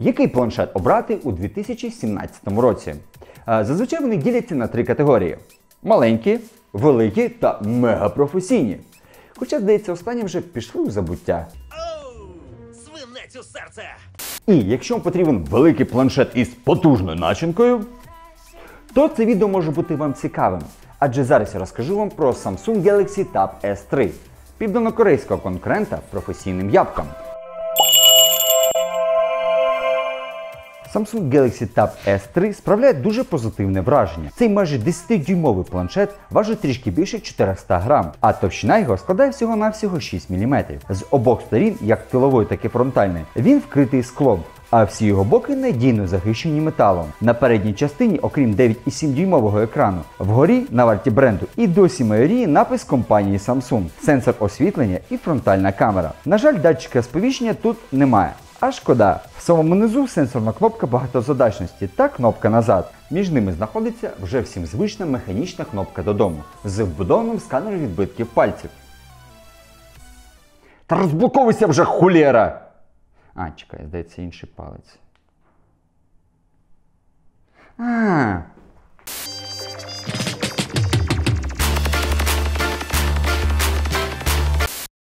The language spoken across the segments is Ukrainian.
Який планшет обрати у 2017 році? Е, Зазвичай вони діляться на три категорії: маленькі, великі та мегапрофесійні. Хоча, здається, останні вже пішли у забуття. Свинець у серце! І якщо вам потрібен великий планшет із потужною начинкою, то це відео може бути вам цікавим. Адже зараз я розкажу вам про Samsung Galaxy Tab S3, південнокорейського конкурента професійним ябкам. Samsung Galaxy Tab S3 справляє дуже позитивне враження. Цей майже 10-дюймовий планшет важить трішки більше 400 грам, а товщина його складає всього-навсього 6 мм. З обох сторін, як тилової, так і фронтальної, він вкритий склом. А всі його боки надійно захищені металом. На передній частині, окрім 9,7-дюймового екрану, вгорі на варті бренду і досі майоріє напис компанії Samsung, сенсор освітлення і фронтальна камера. На жаль, датчика сповіщення тут немає. А шкода, в самому низу сенсорна кнопка багатозадачності та кнопка назад. Між ними знаходиться вже всім звична механічна кнопка додому з вбудованим сканером відбитків пальців. Та розблоковуйся вже хулєра! А, чекай, здається, інший палець. А.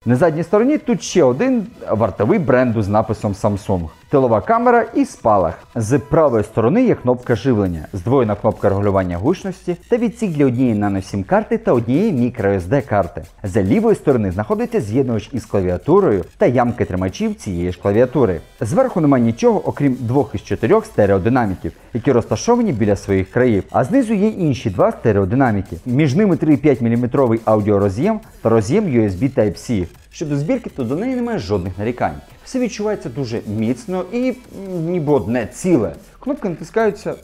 На задній стороні тут ще один вартовий бренду з написом Samsung. Тилова камера і спалах. З правої сторони є кнопка живлення, здвоєна кнопка регулювання гучності та відсік для однієї нано-сім карти та однієї microSD карти. За лівої сторони знаходиться з'єднувач із клавіатурою та ямки тримачів цієї ж клавіатури. Зверху немає нічого, окрім двох із чотирьох стереодинаміків, які розташовані біля своїх країв. А знизу є інші два стереодинаміки. Між ними 3,5 мм аудіороз'єм та роз'єм USB Type-C. Щодо збірки, то до неї немає жодних нарікань. Все відчувається дуже міцно і ніби одне ціле. Кнопки натискаються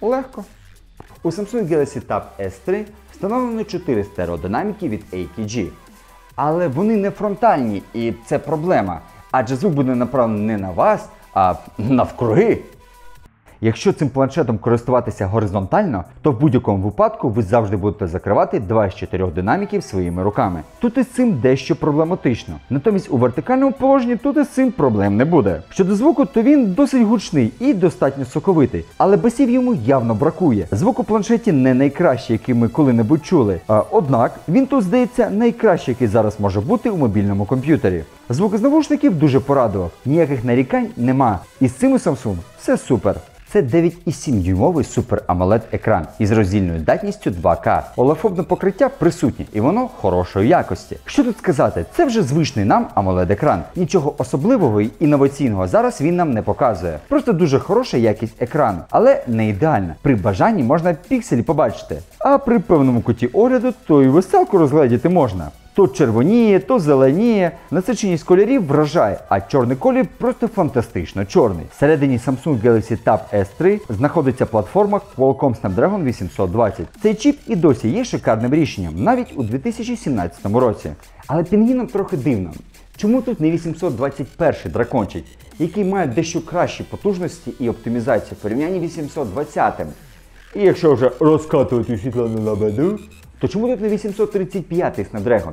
легко. У Samsung Galaxy Tab S3 встановлено 4 стереодинаміки від ATG. Але вони не фронтальні, і це проблема. Адже звук буде направлений не на вас, а навкруги. Якщо цим планшетом користуватися горизонтально, то в будь-якому випадку ви завжди будете закривати два з чотирьох динаміків своїми руками. Тут із цим дещо проблематично. Натомість у вертикальному положенні тут із цим проблем не буде. Щодо звуку, то він досить гучний і достатньо соковитий, але басів йому явно бракує. Звук у планшеті не найкращий, який ми коли-небудь чули. Однак він тут здається найкращий, який зараз може бути у мобільному комп'ютері. Звук із навушників дуже порадував. Ніяких нарікань нема. І з цим у Samsung все супер. Це 9,7-дюймовий Super AMOLED екран із роздільною датністю 2К. Олефобне покриття присутнє і воно хорошої якості. Що тут сказати, це вже звичний нам AMOLED екран. Нічого особливого і інноваційного зараз він нам не показує. Просто дуже хороша якість екрану, але не ідеальна. При бажанні можна пікселі побачити. А при певному куті огляду то і веселку розгледіти можна. То червоніє, то зеленіє. Насиченість кольорів вражає, а чорний колір просто фантастично чорний. Всередині Samsung Galaxy Tab S3 знаходиться платформа Qualcomm Snapdragon 820. Цей чіп і досі є шикарним рішенням, навіть у 2017 році. Але пінгіном трохи дивно. Чому тут не 821 дракончик, який має дещо кращі потужності і оптимізацію в порівнянні 820 і якщо вже розкатувати світло на лабаду, то чому тут не 835 Snapdragon,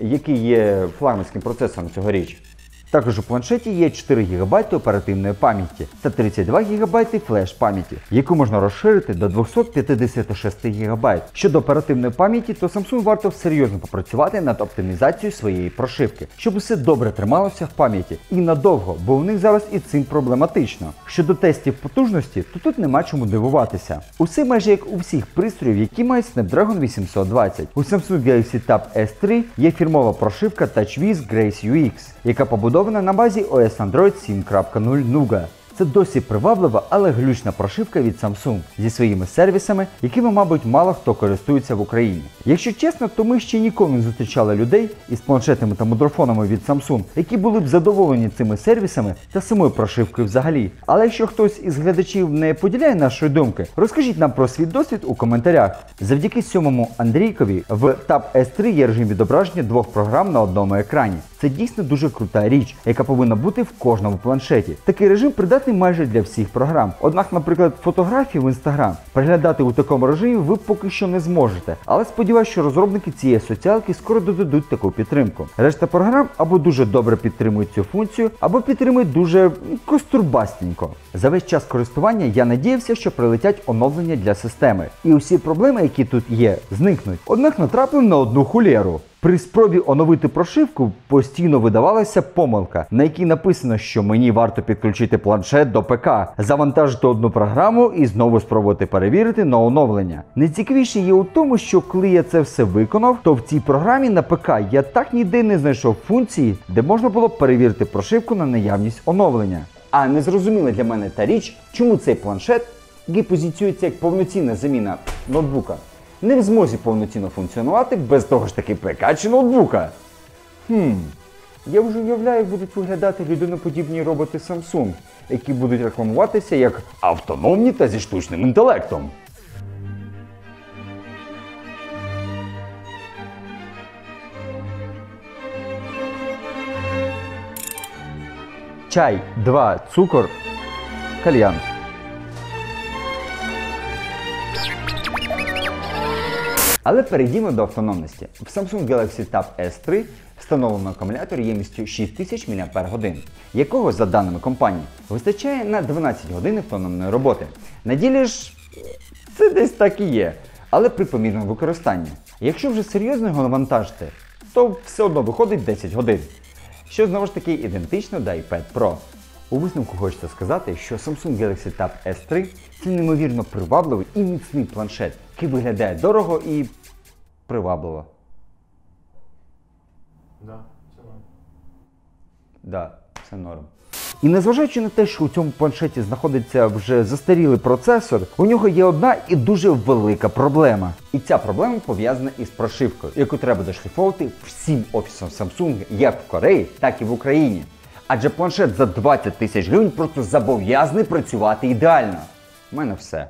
який є флагманським процесором цьогоріч? Також у планшеті є 4 ГБ оперативної пам'яті та 32 ГБ флеш пам'яті, яку можна розширити до 256 ГБ. Щодо оперативної пам'яті, то Samsung варто серйозно попрацювати над оптимізацією своєї прошивки, щоб усе добре трималося в пам'яті і надовго, бо у них зараз і цим проблематично. Щодо тестів потужності, то тут нема чому дивуватися. Усе майже як у всіх пристроїв, які мають Snapdragon 820. У Samsung Galaxy Tab S3 є фірмова прошивка TouchWiz Grace UX, яка побудована на базі OS Android 7.0 Nougat. Це досі приваблива, але глючна прошивка від Samsung зі своїми сервісами, якими, мабуть, мало хто користується в Україні. Якщо чесно, то ми ще ніколи не зустрічали людей із планшетами та мудрофонами від Samsung, які були б задоволені цими сервісами та самою прошивкою взагалі. Але якщо хтось із глядачів не поділяє нашої думки, розкажіть нам про свій досвід у коментарях. Завдяки сьомому Андрійкові в Tab S3 є режим відображення двох програм на одному екрані. Це дійсно дуже крута річ, яка повинна бути в кожному планшеті. Такий режим придатний придатний майже для всіх програм. Однак, наприклад, фотографії в Instagram переглядати у такому режимі ви поки що не зможете. Але сподіваюся, що розробники цієї соціалки скоро додадуть таку підтримку. Решта програм або дуже добре підтримують цю функцію, або підтримують дуже м, костурбастенько. За весь час користування я надіявся, що прилетять оновлення для системи, і усі проблеми, які тут є, зникнуть. Однак натрапив на одну хулєру. При спробі оновити прошивку постійно видавалася помилка, на якій написано, що мені варто підключити планшет до ПК, завантажити одну програму і знову спробувати перевірити на оновлення. Найцікавіше є у тому, що коли я це все виконав, то в цій програмі на ПК я так ніде не знайшов функції, де можна було перевірити прошивку на наявність оновлення. А незрозуміла для мене та річ, чому цей планшет, який позиціюється як повноцінна заміна ноутбука, не в змозі повноцінно функціонувати без того ж таки чи ноутбука. Хм, я вже уявляю, як будуть виглядати людиноподібні роботи Samsung, які будуть рекламуватися як автономні та зі штучним інтелектом. Чай, 2, цукор, кальян. Але перейдімо до автономності. В Samsung Galaxy Tab S3 встановлено акумулятор ємністю 6000 мАч, якого, за даними компанії, вистачає на 12 годин автономної роботи. На ділі ж це десь так і є, але при помірному використанні. Якщо вже серйозно його навантажити, то все одно виходить 10 годин. Що знову ж таки ідентично до iPad Pro. У висновку хочеться сказати, що Samsung Galaxy Tab S3 це неймовірно привабливий і міцний планшет, який виглядає дорого і привабливо. Да, це норм. Да, це норм. І незважаючи на те, що у цьому планшеті знаходиться вже застарілий процесор, у нього є одна і дуже велика проблема. І ця проблема пов'язана із прошивкою, яку треба дошліфовувати всім офісам Samsung як в Кореї, так і в Україні. Адже планшет за 20 тисяч гривень просто зобов'язаний працювати ідеально. У мене все.